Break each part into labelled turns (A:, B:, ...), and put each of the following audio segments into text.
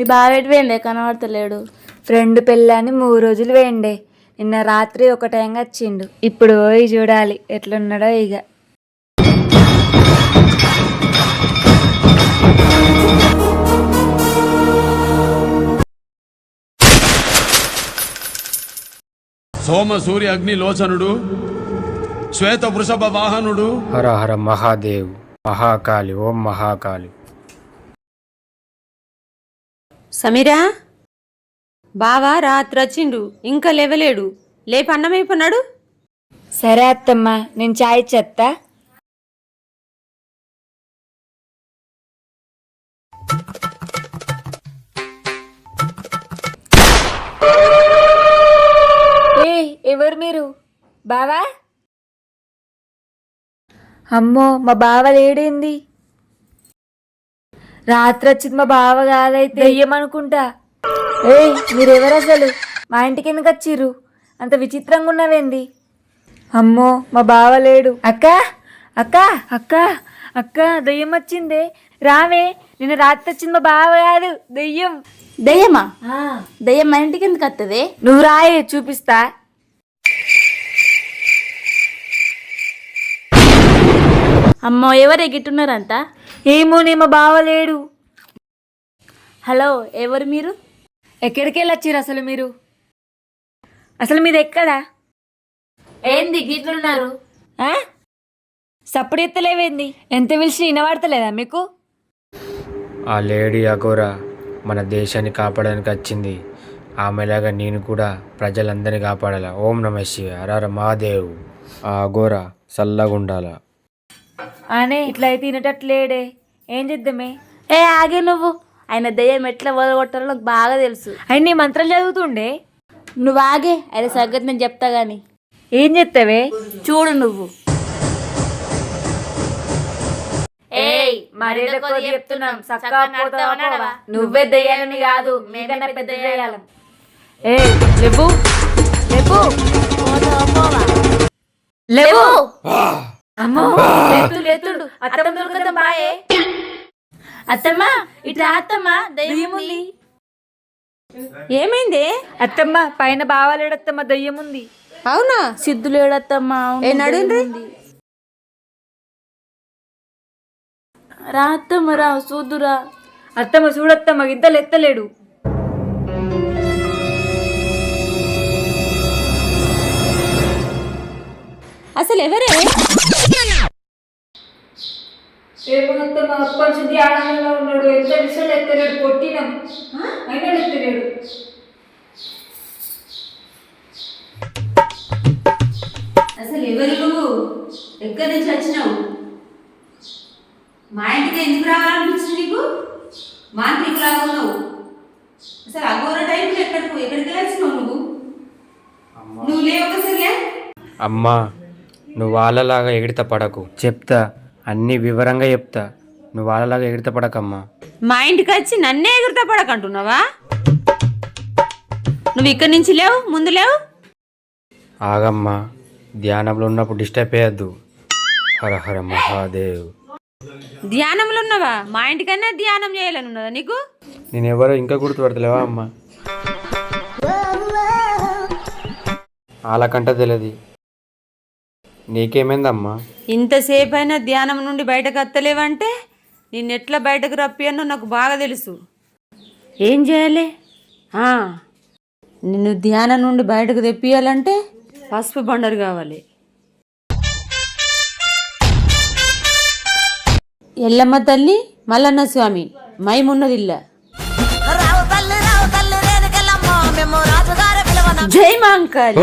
A: మీ బావ ఎటు పోయిండే కనబడతలేడు.
B: ఫ్రెండ్ పెళ్ళని మూడు రోజులు వేయండే. నిన్న రాత్రి ఒక టైంగా వచ్చిండు. ఇప్పుడు పోయి చూడాలి. ఎట్లున్నాడో ఇక
C: సోమ సూర్య అగ్ని లోచనుడు శ్వేత వృషభ వాహనుడు.
D: హర హర మహాదేవ్. మహాకాళి ఓం మహాకాళి.
E: సమీరా? బావా రాత్రి వచ్చిండు ఇంకా లేవలేడు. లేపు అన్నమైపోన్నాడు
B: సరే అత్తమ్మ నేను చాయ్ చెత్తా. ఏ ఎవరు మీరు? బావా? అమ్మో మా బావ లేడేంది? రాత్రి వచ్చింది మా బావ కాదైతే దెయ్యమనుకుంటా. ఏయ్ మీరెవరు అసలు మా ఇంటికి ఎందుకు వచ్చిర్రు అంత విచిత్రంగా ఉన్నవేంది అమ్మో మా బావ లేడు. అక్క? అక్క? అక్క? అక్క దెయ్యం వచ్చిందే రావే నిన్న రాత్రి వచ్చింది మా బావ కాదు దెయ్యం.
A: దయ్యమా? దయ్యం మా ఇంటికి ఎందుకు వస్తుంది
B: నువ్వు రాయే చూపిస్తా.
A: అమ్మో ఎవరు ఎగిట్టున్నారంతా
B: ఏమో మా బావ లేడు.
A: హలో ఎవరు మీరు?
B: ఎక్కడికి వెళ్ళొచ్చిర్రు అసలు మీరు? అసలు మీది ఎక్కడా?
A: ఏంది గిట్లున్నారు?
B: ఆ? సప్పుడు ఎత్తలేవేంది? ఎంత పిలిచి వినబడతలేదా మీకు?
D: ఆ లేడీ అఘోరా మన దేశాన్ని కాపాడడానికి వచ్చింది. ఆమెలాగా నేను కూడా ప్రజలందరినీ కాపాడాల? ఓం నమ శివ హర మహాదేవ్. ఆ అఘోరా చల్లగుండాల?
B: అనే ఇట్లా అయితే వినటట్లేడే ఏం చేద్దామే?
A: ఏ ఆగే నువ్వు. ఆయన దయ్యం ఎట్లా వదలగొట్టాలో నాకు బాగా తెలుసు.
B: ఆయన నీ మంత్రాలు చదువుతుండే?
A: నువ్వు ఆగే ఆయన సంగతి నేను చెప్తా గాని.
B: ఏం చెప్తావే
A: చూడు నువ్వు.
B: ఏయ్ మర్యాద కొద్ది చెప్తున్నాం పోతావా? నువ్వే దయ్యాలని కాదు మీకన్నా పెద్ద దయ్యాలం ఏయ్ లేవు లేవు లేవు అమ్మో లేతుడు లేతుడు అత్తమ్మ దొరకదా బాయే.
A: అత్తమ్మ ఇట్లా అత్తమ్మ దయ్యం ఉంది
E: ఏమైంది?
B: అత్తమ్మ పైన బావాలేడత్తమ్మ దయ్యం ఉంది
E: అవునా?
A: సిద్ధులు ఏడత్తమ్మ అవును,
E: ఏ నడుండ్రి?
A: రా అత్తమ్మ రా చూదురా
B: అత్తమ్మ చూడత్తమ్మ గిద్దలు ఎత్తలేడు.
E: అసలు ఎవరే
B: ఏమనత్తమ్మ అప్పటి ధ్యానంలో ఉన్నాడు. ఎంత విషయాలు ఎత్తలేడు. కొట్టినాం. అయినా ఎత్తలేడు.
E: అసలు ఎవరు నువ్వు ఎక్కడి నుంచి వచ్చినావు? మా ఇంటికి ఎందుకు రావాలనిపించింది నీకు? మాంత్రికులాగా ఉన్నావు. అసలు అఘోర టైంలో ఎక్కడికి ఎక్కడికి వచ్చినావు నువ్వు? నువ్వు లేవు ఒకసారి
D: అమ్మా. నువ్వు వాళ్ళలాగా ఎగిరిత పడకు. చెప్తా అన్ని వివరంగా చెప్తా. నువ్వు వాళ్ళలాగా ఎగిరిత పడకమ్మా.
E: మా ఇంటికి వచ్చి నన్నే ఎగురుతా పడకంటున్నావా? నువ్వు ఇక్కడి నుంచి లేవు ముందు లేవు?
D: ఆగమ్మా ధ్యానంలో ఉన్నప్పుడు డిస్టర్బ్ చేయొద్దు. హర హర మహాదేవ్.
E: ధ్యానంలో ఉన్నావా? మా ఇంటికన్నా ధ్యానం చేయాలని ఉన్నదా నీకు?
D: నేను ఎవరో ఇంకా గుర్తుపడతలేవా అమ్మా? వాళ్ళకంట తెలియదు నీకేమైందమ్మా?
E: ఇంతసేపు అయినా ధ్యానం నుండి బయటకు వస్తలేవంటే నిన్నెట్లా బయటకు రప్పియన్నో నాకు బాగా తెలుసు. ఏం చేయాలి? ఆ, నిన్ను ధ్యానం నుండి బయటకు తెప్పియాలంటే పసుపు బండరు కావాలి. ఎల్లమ్మ తల్లి మల్లన్న స్వామి మైమున్నదిల్ల. జై మాంకాళి.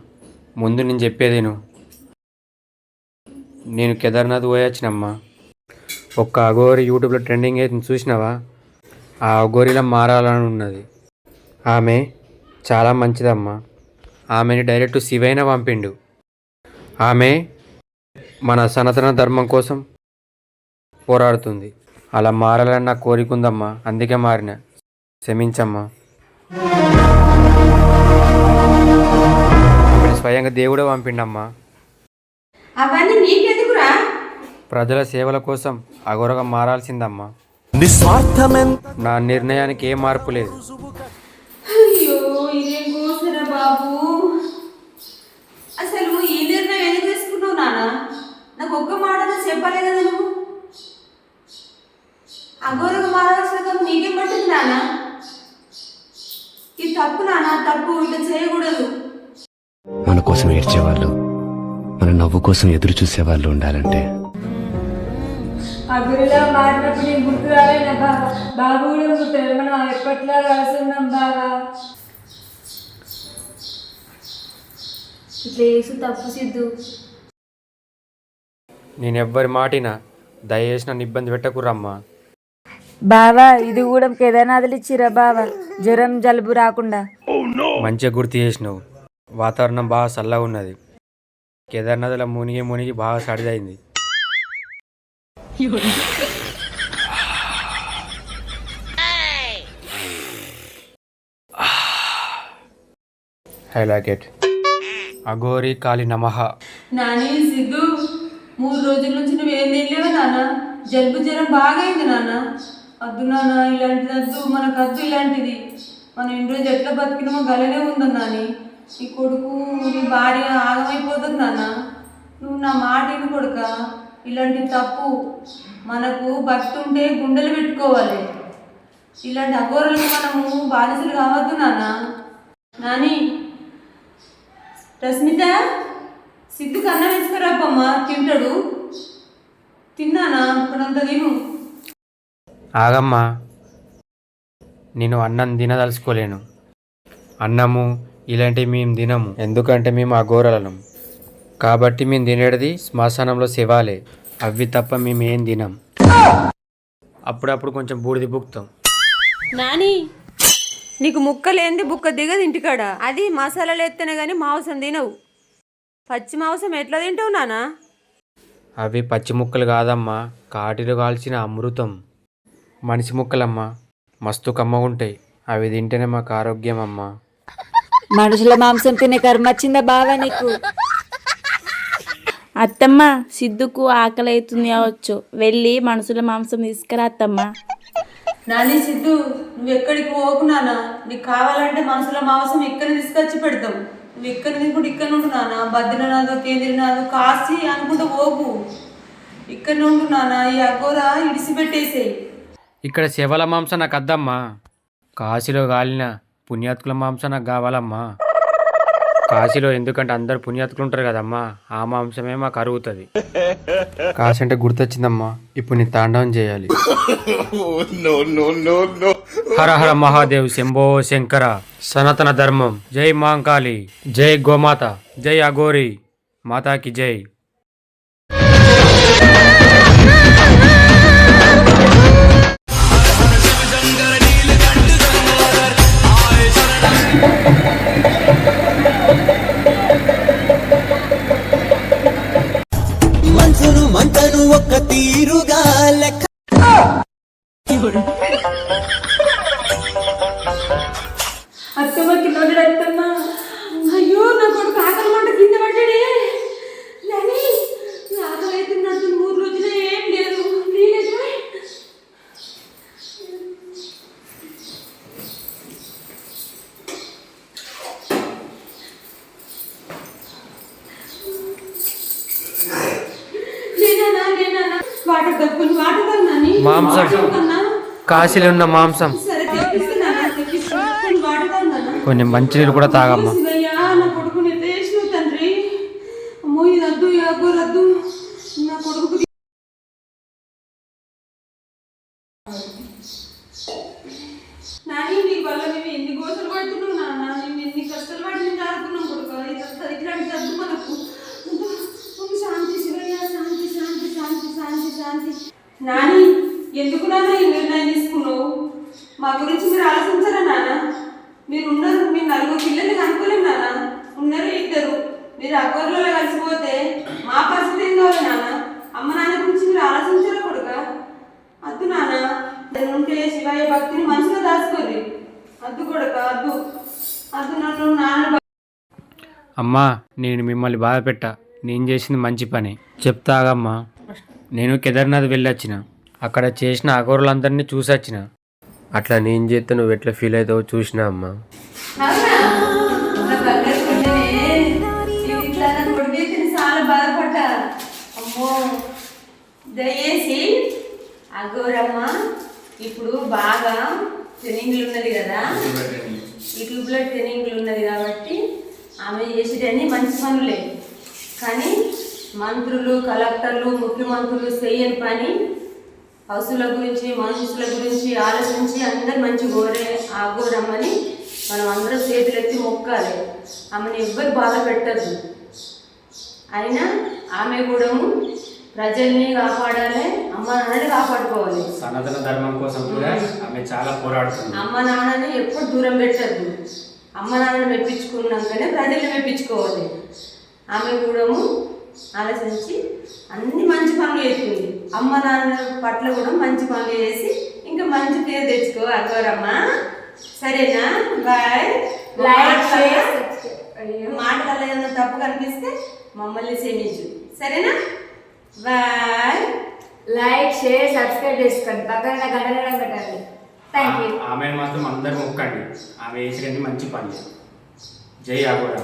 D: ముందు నేను కేదార్నాథ్ పోయొచ్చినమ్మా. ఒక్క అఘోరి యూట్యూబ్లో ట్రెండింగ్ అయితే చూసినావా? ఆ అఘోరిలా మారాలని ఉన్నది. ఆమె చాలా మంచిదమ్మా. ఆమెని డైరెక్ట్ శివైన పంపిండు. ఆమె మన సనాతన ధర్మం కోసం పోరాడుతుంది. అలా మారాలని నా కోరిక ఉందమ్మా. అందుకే మారిన. క్షమించమ్మా. స్వయంగా దేవుడే పంపిండమ్మా.
E: అవన్నీ నీకెందుకురా?
D: ప్రజల సేవల కోసం అఘోరగా మారాల్సిందమ్మా. నా నిర్ణయానికి ఏ మార్పు లేదు.
E: నవ్వు
F: కోసం ఎదురు చూసేవాళ్ళు ఉండాలంటే.
B: ఆ గురిలా మారినప్పుడు నేను గుర్తు రాలేనా బాబా బాబు కూడా గుర్తు మనం ఎప్పట్లా కలిసి ఉన్నాం బాగా
A: ఇట్లా చేసు తప్పు సిద్ధు.
D: నేను ఎవ్వరి మాటిన దయచేసి నన్ను ఇబ్బంది పెట్టకురమ్మా
B: బావా ఇది కూడా కేదార్నాథులు ఇచ్చిరా బావా? జ్వరం జలుబు రాకుండా.
D: మంచిగా గుర్తు చేసినావు. వాతావరణం బాగా చల్లగా ఉన్నది. కేదార్నాథ్లో మునిగి మునిగి బాగా సడిదైంది I like it Aghori Kali నమః
E: నాని సిద్ధు మూడు రోజుల నుంచి నువ్వేం తినలేవా నాన్న? జలుబు జ్వరం బాగా అయింది నాన్న. అద్దు నాన్న ఇలాంటిది అద్దు మనకు అద్దు ఇలాంటిది. మనం ఇన్ని రోజు ఎట్లా బతికినామో గలనే ఉందన్న నాని? నీ కొడుకు నీ భార్య ఆగమైపోతుంది నాన్న. నువ్వు నా మాట కొడుక. ఇలాంటి తప్పు మనకు భక్తి ఉంటే గుండెలు పెట్టుకోవాలి. ఇలాంటి అఘోరలకు మనము బానిసలు కావద్దు నాన్న. నాని రస్మిత సిద్ధుకు అన్నం వేసుకురాపమ్మా తింటాడు. తిన్నానా ఇప్పుడంత తిను.
D: ఆగమ్మా. నేను అన్నం తినదలుచుకోలేను. అన్నము ఇలాంటివి మేము తినము. ఎందుకంటే మేము అఘోరలం కాబట్టి మేము తినేది శ్మశానంలో శివాలే. అవి తప్ప మేము ఏం తినం. అప్పుడప్పుడు కొంచెం బూడిది బుక్తాం
E: నాని! నీకు ముక్క లేనిది బుక్క దిగదు ఇంటికాడ. అది మసాలాలు ఎత్తేనే కానీ మాంసం తినవు. పచ్చి మాంసం ఎట్లా తింటావు నానా?
D: అవి పచ్చి ముక్కలు కాదమ్మా. కాటిలో కాల్చిన అమృతం. మనిషి ముక్కలమ్మా. మస్తు కమ్మగుంటాయి. అవి తింటేనే మాకు ఆరోగ్యం అమ్మా
B: మనుషుల మాంసం తినే కర్మ వచ్చిందా బావా నీకు?
A: అత్తమ్మ సిద్ధుకు ఆకలి అవుతుంది కావచ్చు. వెళ్ళి మనుషుల మాంసం తీసుకురా అత్తమ్మ.
E: నాని సిద్ధు నువ్వు ఎక్కడికి పోకు నాన్న నీకు కావాలంటే మనసుల మాంసం ఇక్కడ తీసుకొచ్చి పెడతాం. నువ్వు ఇక్కడ తినుకుంటూ ఇక్కడ నుండు నాన్న బద్రీనాథ్ కేంద్రీనాథ్ కాశీ అనుకుంటూ పోకు. ఇక్కడ నుండు నాన్న ఈ అఘోర ఇడిసిపెట్టేసేయి.
D: ఇక్కడ శివల మాంసం నాకు అద్దమ్మా. కాశీలో కాలిన పుణ్యాత్కుల మాంసం నాకు కావాలమ్మా కాశీలో ఎందుకంటే అందరు పుణ్యాత్కులు ఉంటారు కదమ్మా ఆ మాంసమే మాకు అరుగుతుంది. కాశీ అంటే గుర్తొచ్చిందమ్మా ఇప్పుడు నీ తాండవం చేయాలి. హర హర మహాదేవ్ శంభో శంకర. సనాతన ధర్మం. జై మాంకాళి. జై గోమాత. జై అఘోరి. మాతాకి జై.
G: మంటను
D: మాంసం. కాశీలో ఉన్న మాంసం.
E: కొన్ని
D: మంచినీళ్ళు కూడా తాగమ్మా.
E: శాంతి శివయ్య శాంతి. శాంతి శాంతి శాంతి. నాని ఎందుకు నాన్న ఈ నిర్ణయం తీసుకున్నావు? మా గురించి మీరు ఆలోచించరా నాన్న? మీరు ఉన్నారు మీరు నలుగురు పిల్లల్ని కనుక్కోలేము నాన్న. ఉన్నారు ఇద్దరు. మీరు అగ్గోర్లలో కలిసిపోతే మా పరిస్థితి ఏం కావాలి నాన్న? అమ్మ నాన్న గురించి మీరు ఆలోచించరా కొడుక? అద్దు నాన్న. ఉంటే శివయ్య భక్తిని మనసులో దాచుకోర్రి అద్దు కొడుక అద్దు. అద్దు నన్ను నాన్న
D: అమ్మా నేను మిమ్మల్ని బాధ పెట్టా నేను చేసింది మంచి పని. చెప్తాగమ్మా. నేను కేదార్నాథ్ వెళ్ళొచ్చిన. అక్కడ చేసిన అఘోరులందరినీ చూసొచ్చిన. అట్లా నేను చేస్తే నువ్వు ఎట్లా ఫీల్ అవుతావో చూసినా
E: అమ్మా. దయచేసి అగోరమ్మ ఇప్పుడు బాగా ట్రైనింగ్లు ఉన్నది కదా. యూట్యూబ్లో ట్రైనింగ్లు ఉన్నది కాబట్టి ఆమె చేసేటన్ని మంచి పనులే. కానీ మంత్రులు కలెక్టర్లు ముఖ్యమంత్రులు చేయని పని పశువుల గురించి మనుషుల గురించి ఆలోచించి అందరు మంచి గోరే ఆ గోరమ్మని మనం అందరం చేతులెత్తి మొక్కాలి. ఆమెను ఎవ్వరు బాధ పెట్టద్దు. అయినా ఆమె కూడా ప్రజల్ని కాపాడాలి అమ్మ నాన్నని కాపాడుకోవాలి.
D: సనాతన ధర్మం కోసం కూడా ఆమె చాలా పోరాడుతుంది.
E: అమ్మ నాన్నని ఎప్పుడు దూరం పెట్టద్దు. అమ్మ నాన్నని మెప్పించుకున్నాకనే ప్రజల్ని మెప్పించుకోవాలి. ఆమె కూడా ఆలోచించి అన్ని మంచి పనులు చేస్తుంది. అమ్మ నాన్న పట్ల కూడా మంచి పనులు చేసి ఇంకా మంచి పేరు తెచ్చుకో అగోరమ్మ సరేనా? బాయ్.
B: లైక్ షేర్
E: మాటలలో ఏదైనా తప్పు కనిపిస్తే మమ్మల్ని క్షమించు. సరేనా? బాయ్.
B: లైక్ షేర్ సబ్స్క్రైబ్ చేసుకోండి. పక్కన గంటలు పెట్టండి. థ్యాంక్ యూ
D: ఆమె మాత్రం అందరూ మొక్కండి ఆమె చేసేది మంచి పని జై అఘోరా